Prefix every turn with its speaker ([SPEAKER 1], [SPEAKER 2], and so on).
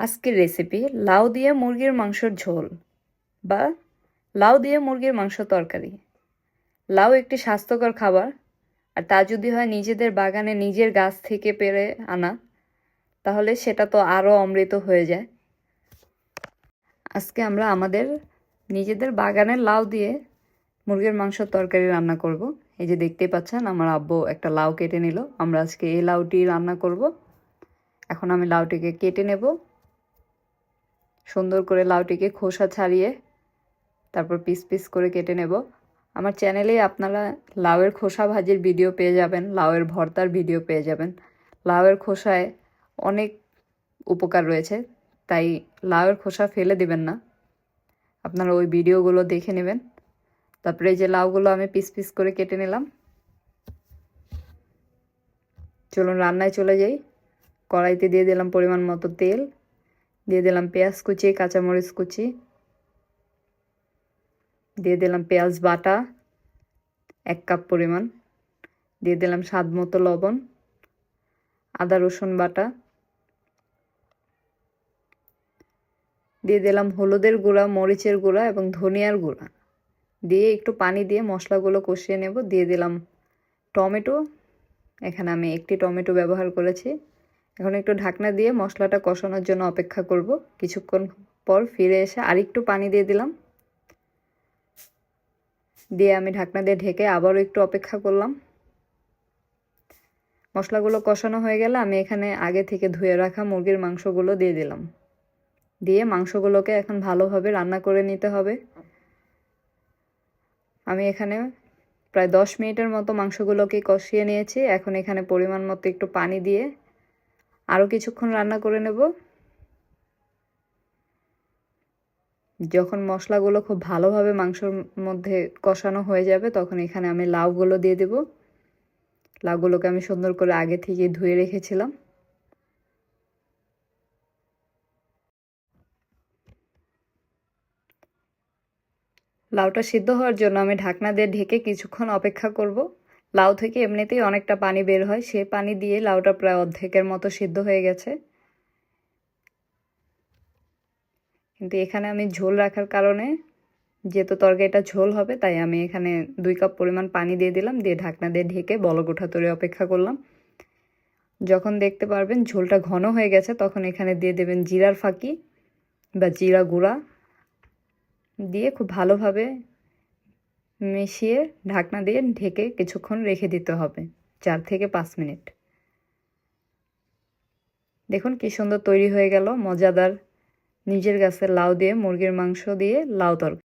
[SPEAKER 1] আজকের রেসিপি লাউ দিয়ে মুরগির মাংসর ঝোল বা লাউ দিয়ে মুরগির মাংস তরকারি। লাউ একটি স্বাস্থ্যকর খাবার আর তা যদি হয় নিজেদের বাগানে নিজের গাছ থেকে পেরে আনা, তাহলে সেটা তো আরও অমৃত হয়ে যায়। আজকে আমরা আমাদের নিজেদের বাগানের লাউ দিয়ে মুরগির মাংস তরকারি রান্না করব। এই যে দেখতেই পাচ্ছেন, আমার আব্বু একটা লাউ কেটে নিল। আমরা আজকে এই লাউটি রান্না করব। এখন আমি লাউটিকে কেটে নেব। সুন্দর করে লাউটিকে খোসা ছাড়িয়ে তারপর পিস পিস করে কেটে নেব। আমার চ্যানেলে আপনারা লাউয়ের খোসা ভাজির ভিডিও পেয়ে যাবেন, লাউয়ের ভর্তার ভিডিও পেয়ে যাবেন। লাউয়ের খোসায় অনেক উপকার রয়েছে, তাই লাউয়ের খোসা ফেলে দিবেন না। আপনারা ওই ভিডিওগুলো দেখে নেবেন। তারপরে যে লাউগুলো আমি পিস পিস করে কেটে নিলাম। চলুন রান্নায় চলে যাই। কড়াইতে দিয়ে দিলাম পরিমাণ মতো তেল। দিয়ে দিলাম পেঁয়াজ কুচি কাঁচামরিচ কুচি দিয়ে দিলাম পেঁয়াজ বাটা এক কাপ পরিমাণ. দিয়ে দিলাম স্বাদ মতো লবণ, আদা, রসুন বাটা. দিয়ে দিলাম হলুদের গুঁড়া, মরিচের গুঁড়া এবং ধনিয়ার গুঁড়া। দিয়ে একটু পানি দিয়ে মশলাগুলো কষিয়ে নেব। দিয়ে দিলাম টমেটো এখানে আমি একটি টমেটো ব্যবহার করেছি। এখন একটু ঢাকনা দিয়ে মশলাটা কষানোর জন্য অপেক্ষা করব। কিছুক্ষণ পর ফিরে এসে আরেকটু পানি দিয়ে দিলাম। দিয়ে আমি ঢাকনা দিয়ে ঢেকে আবারও একটু অপেক্ষা করলাম। মশলাগুলো কষানো হয়ে গেলে আমি এখানে আগে থেকে ধুয়ে রাখা মুরগির মাংসগুলো দিয়ে দিলাম। দিয়ে মাংসগুলোকে এখন ভালোভাবে রান্না করে নিতে হবে। আমি এখানে প্রায় দশ মিনিটের মতো মাংসগুলোকে কষিয়ে নিয়েছি। এখন এখানে পরিমাণ মতো একটু পানি দিয়ে আরও কিছুক্ষণ রান্না করে নেব। যখন মশলাগুলো খুব ভালোভাবে মাংসর মধ্যে কষানো হয়ে যাবে, তখন এখানে আমি লাউগুলো দিয়ে দেব। লাউগুলোকে আমি সুন্দর করে আগে থেকে ধুয়ে রেখেছিলাম। লাউটা সিদ্ধ হওয়ার জন্য আমি ঢাকনা দিয়ে ঢেকে কিছুক্ষণ অপেক্ষা করব। লাউ থেকে এমনিতেই অনেকটা পানি বের হয়। সে পানি দিয়ে লাউটা প্রায় অর্ধেকের মতো সিদ্ধ হয়ে গেছে। কিন্তু এখানে আমি ঝোল রাখার কারণে যেহেতু তরকারিটা ঝোল হবে, তাই আমি এখানে দুই কাপ পরিমাণ পানি দিয়ে দিলাম, দিয়ে ঢাকনা দিয়ে ঢেকে বলগোঠা তরে অপেক্ষা করলাম। যখন দেখতে পারবেন ঝোলটা ঘন হয়ে গেছে, তখন এখানে দিয়ে দেবেন জিরার ফাঁকি বা জিরা গুঁড়া দিয়ে খুব ভালোভাবে মিশিয়ে ঢাকনা দিয়ে ঢেকে কিছুক্ষণ রেখে দিতে হবে, চার থেকে পাঁচ মিনিট। দেখুন কি সুন্দর তৈরি হয়ে গেল, মজাদার। নিজের গাছে লাউ দিয়ে, মুরগির মাংস দিয়ে লাউ তরকারি।